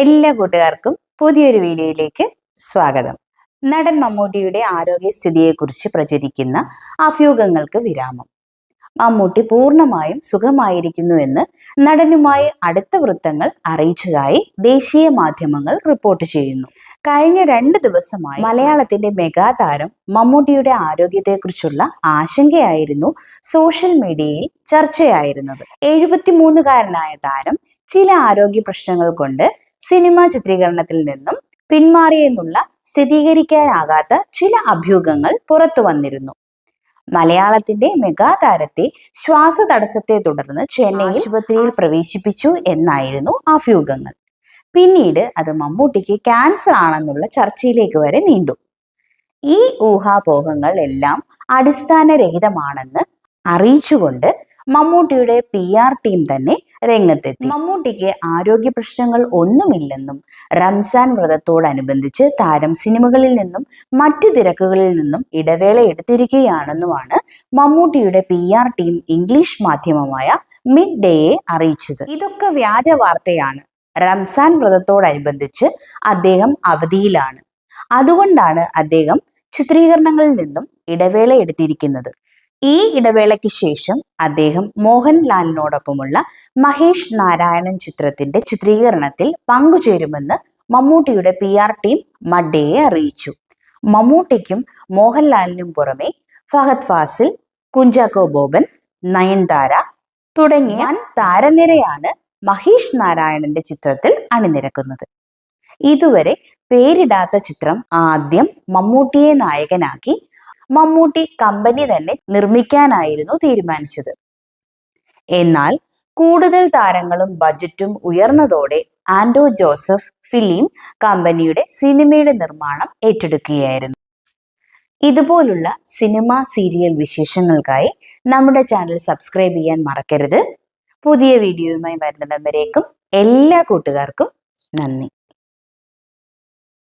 എല്ലാ കൂട്ടുകാർക്കും പുതിയൊരു വീഡിയോയിലേക്ക് സ്വാഗതം. നടൻ മമ്മൂട്ടിയുടെ ആരോഗ്യസ്ഥിതിയെക്കുറിച്ച് പ്രചരിക്കുന്ന അഭ്യൂഹങ്ങൾക്ക് വിരാമം. മമ്മൂട്ടി പൂർണമായും സുഖമായിരിക്കുന്നു എന്ന് നടനുമായി അടുത്ത വൃത്തങ്ങൾ അറിയിച്ചതായി ദേശീയ മാധ്യമങ്ങൾ റിപ്പോർട്ട് ചെയ്യുന്നു. കഴിഞ്ഞ രണ്ട് ദിവസമായി മലയാളത്തിന്റെ മെഗാതാരം മമ്മൂട്ടിയുടെ ആരോഗ്യത്തെക്കുറിച്ചുള്ള ആശങ്കയായിരുന്നു സോഷ്യൽ മീഡിയയിൽ ചർച്ചയായിരുന്നത്. എഴുപത്തിമൂന്നുകാരനായ താരം ചില ആരോഗ്യ പ്രശ്നങ്ങൾ കൊണ്ട് സിനിമാ ചിത്രീകരണത്തിൽ നിന്നും പിന്മാറിയെന്നുള്ള സ്ഥിരീകരിക്കാനാകാത്ത ചില അഭ്യൂഹങ്ങൾ പുറത്തു വന്നിരുന്നു. മലയാളത്തിന്റെ മെഗാതാരത്തെ ശ്വാസതടസ്സത്തെ തുടർന്ന് ചെന്നൈ ആശുപത്രിയിൽ പ്രവേശിപ്പിച്ചു എന്നായിരുന്നു അഭ്യൂഹങ്ങൾ. പിന്നീട് അത് മമ്മൂട്ടിക്ക് ക്യാൻസർ ആണെന്നുള്ള ചർച്ചയിലേക്ക് വരെ നീണ്ടു. ഈ ഊഹാപോഹങ്ങൾ എല്ലാം അടിസ്ഥാനരഹിതമാണെന്ന് അറിയിച്ചുകൊണ്ട് മമ്മൂട്ടിയുടെ പി ആർ ടീം തന്നെ രംഗത്തെത്തി. മമ്മൂട്ടിക്ക് ആരോഗ്യ പ്രശ്നങ്ങൾ ഒന്നുമില്ലെന്നും റംസാൻ വ്രതത്തോടനുബന്ധിച്ച് താരം സിനിമകളിൽ നിന്നും മറ്റു തിരക്കുകളിൽ നിന്നും ഇടവേള എടുത്തിരിക്കുകയാണെന്നുമാണ് മമ്മൂട്ടിയുടെ പി ആർ ടീം ഇംഗ്ലീഷ് മാധ്യമമായ മിഡ് ഡേയെ അറിയിച്ചത്. ഇതൊക്കെ വ്യാജ വാർത്തയാണ്. റംസാൻ വ്രതത്തോടനുബന്ധിച്ച് അദ്ദേഹം അവധിയിലാണ്. അതുകൊണ്ടാണ് അദ്ദേഹം ചിത്രീകരണങ്ങളിൽ നിന്നും ഇടവേള എടുത്തിരിക്കുന്നത്. ഈ ഇടവേളയ്ക്ക് ശേഷം അദ്ദേഹം മോഹൻലാലിനോടൊപ്പമുള്ള മഹേഷ് നാരായണൻ ചിത്രത്തിന്റെ ചിത്രീകരണത്തിൽ പങ്കുചേരുമെന്ന് മമ്മൂട്ടിയുടെ പി ആർ ടീം മഡ്ഡയെ അറിയിച്ചു. മമ്മൂട്ടിക്കും മോഹൻലാലിനും പുറമെ ഫഹദ് ഫാസിൽ കുഞ്ചാക്കോ ബോബൻ നയൻതാര തുടങ്ങിയ താരനിരയാണ് മഹേഷ് നാരായണന്റെ ചിത്രത്തിൽ അണിനിരക്കുന്നത്. ഇതുവരെ പേരിടാത്ത ചിത്രം ആദ്യം മമ്മൂട്ടിയെ നായകനാക്കി മമ്മൂട്ടി കമ്പനി തന്നെ നിർമ്മിക്കാനായിരുന്നു തീരുമാനിച്ചത്. എന്നാൽ കൂടുതൽ താരങ്ങളും ബജറ്റും ഉയർന്നതോടെ ആൻഡോ ജോസഫ് ഫിലിം കമ്പനിയുടെ സിനിമയുടെ നിർമ്മാണം ഏറ്റെടുക്കുകയായിരുന്നു. ഇതുപോലുള്ള സിനിമ സീരിയൽ വിശേഷങ്ങൾക്കായി നമ്മുടെ ചാനൽ സബ്സ്ക്രൈബ് ചെയ്യാൻ മറക്കരുത്. പുതിയ വീഡിയോയുമായി വരുന്നിടം വരേക്കും എല്ലാ കൂട്ടുകാർക്കും നന്ദി.